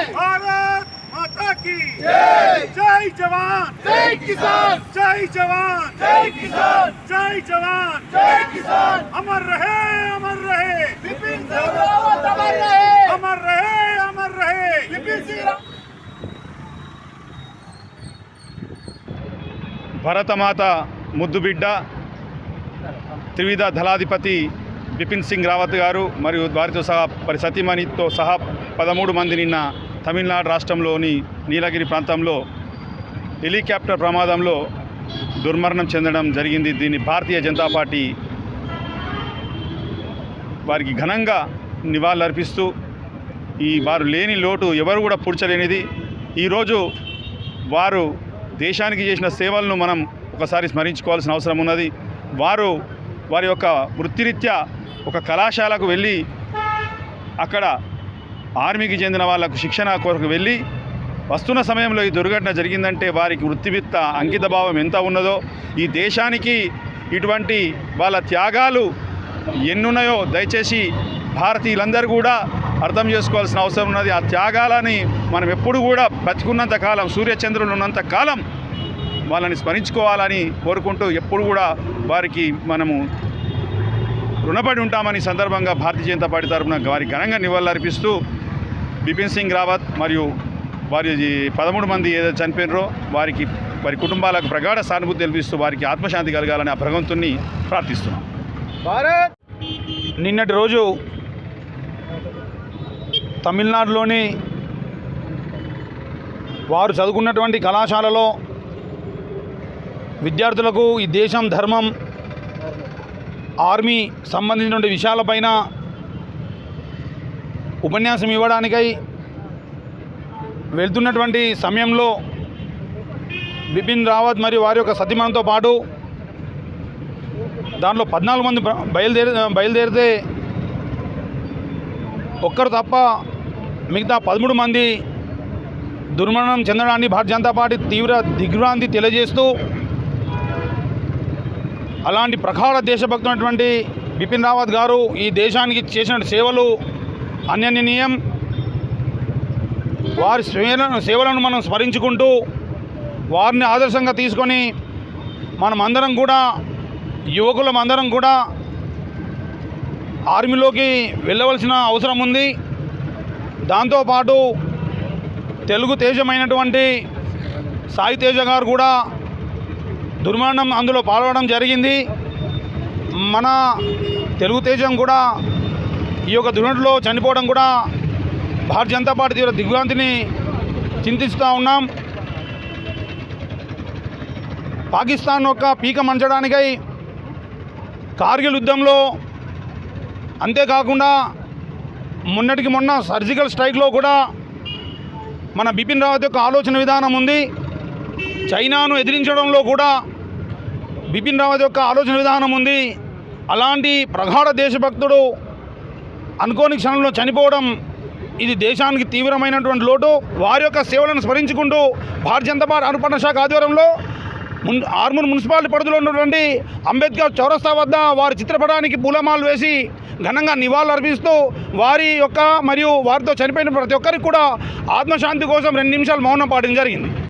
भारत माता की जय जय जवान जय किसान जय जवान जय किसान जय जवान जय किसान अमर रहे अमर रहे विपिन सिंह रावत अमर रहे अमर रहे अमर रहे विपिन सिंह रावत భరతమాత ముద్దుబిడ్డ త్రివిధ దళాధిపతి బిపిన్ సింగ్ రావత్ గారు మరియు వారితో సహా మరి సతీమణితో సహా పదమూడు మంది నిన్న తమిళనాడు రాష్ట్రంలోని నీలగిరి ప్రాంతంలో హెలికాప్టర్ ప్రమాదంలో దుర్మరణం చెందడం జరిగింది. దీన్ని భారతీయ జనతా పార్టీ వారికి ఘనంగా నివాళులర్పిస్తూ ఈ వారు లేని లోటు ఎవరు కూడా పూడ్చలేనిది. ఈరోజు వారు దేశానికి చేసిన సేవలను మనం ఒకసారి స్మరించుకోవాల్సిన అవసరం ఉన్నది. వారు వారి యొక్క వృత్తిరీత్యా ఒక కళాశాలకు వెళ్ళి అక్కడ ఆర్మీకి చెందిన వాళ్ళకు శిక్షణ కొరకు వెళ్ళి వస్తున్న సమయంలో ఈ దుర్ఘటన జరిగిందంటే వారికి వృత్తివిత్త అంకితభావం ఎంత ఉన్నదో ఈ దేశానికి ఇటువంటి వాళ్ళ త్యాగాలు ఎన్నున్నాయో దయచేసి భారతీయులందరూ కూడా అర్థం చేసుకోవాల్సిన అవసరం ఉన్నది. ఆ త్యాగాలని మనం ఎప్పుడు కూడా బతికున్నంత కాలం సూర్యచంద్రులు ఉన్నంత కాలం వాళ్ళని స్మరించుకోవాలని కోరుకుంటూ ఎప్పుడు కూడా వారికి మనము రుణపడి ఉంటామని సందర్భంగా భారతీయ జనతా పార్టీ తరఫున వారికి ఘనంగా నివాళులర్పిస్తూ బిపిన్ సింగ్ రావత్ మరియు వారి పదమూడు మంది ఏదైతే చనిపోయినారో వారికి వారి కుటుంబాలకు ప్రగాఢ సానుభూతి తెలిపిస్తూ వారికి ఆత్మశాంతి కలగాలని ఆ భగవంతుణ్ణి ప్రార్థిస్తున్నాం. భారత్! నిన్నటి రోజు తమిళనాడులోని వారు చదువుకున్నటువంటి కళాశాలలో విద్యార్థులకు ఈ దేశం ధర్మం ఆర్మీ సంబంధించినటువంటి విషయాలపైన ఉపన్యాసం ఇవ్వడానికై వెళ్తున్నటువంటి సమయంలో బిపిన్ రావత్ మరియు వారి యొక్క సతీమణంతో పాటు దాంట్లో పద్నాలుగు మంది బయలుదేరి బయలుదేరితే ఒక్కరు తప్ప మిగతా పదమూడు మంది దుర్మరణం చెందడాన్ని భారతీయ జనతా పార్టీ తీవ్ర దిగ్భ్రాంతి తెలియజేస్తూ అలాంటి ప్రఖాళ దేశభక్తున్నటువంటి బిపిన్ రావత్ గారు ఈ దేశానికి చేసిన సేవలు అన్యనీయం వారి సేవలను సేవలను మనం స్మరించుకుంటూ వారిని ఆదర్శంగా తీసుకొని మనం అందరం కూడా యువకులం అందరం కూడా ఆర్మీలోకి వెళ్ళవలసిన అవసరం ఉంది. దాంతోపాటు తెలుగు తేజమైనటువంటి సాయి తేజ గారు కూడా దుర్మరణం అందులో పాల్గొనడం జరిగింది. మన తెలుగు తేజం కూడా ఈ యొక్క దుర్ఘటనలో చనిపోవడం కూడా భారతీయ జనతా పార్టీ తీవ్ర దిగ్భ్రాంతిని చింతిస్తూ ఉన్నాం. పాకిస్తాన్ యొక్క పీక మంచడానికై కార్గిల్ యుద్ధంలో అంతేకాకుండా మొన్నటికి మొన్న సర్జికల్ స్ట్రైక్లో కూడా మన బిపిన్ రావత్ యొక్క ఆలోచన విధానం ఉంది. చైనాను ఎదిరించడంలో కూడా బిపిన్ రావత్ యొక్క ఆలోచన విధానం ఉంది. అలాంటి ప్రగాఢ దేశభక్తుడు అనుకోని క్షణంలో చనిపోవడం ఇది దేశానికి తీవ్రమైనటువంటి లోటు. వారి యొక్క సేవలను స్మరించుకుంటూ భారతీయ జనతా పార్టీ శాఖ ఆధ్వర్యంలో మున్ ఆర్మూర్ మున్సిపాలిటీ పరిధిలో ఉన్నటువంటి అంబేద్కర్ చౌరస్తా వద్ద వారి చిత్రపటానికి పూలమాలు వేసి ఘనంగా నివాళులు అర్పిస్తూ వారి యొక్క మరియు వారితో చనిపోయిన ప్రతి ఒక్కరికి కూడా ఆత్మశాంతి కోసం రెండు నిమిషాలు మౌనం పాటించడం జరిగింది.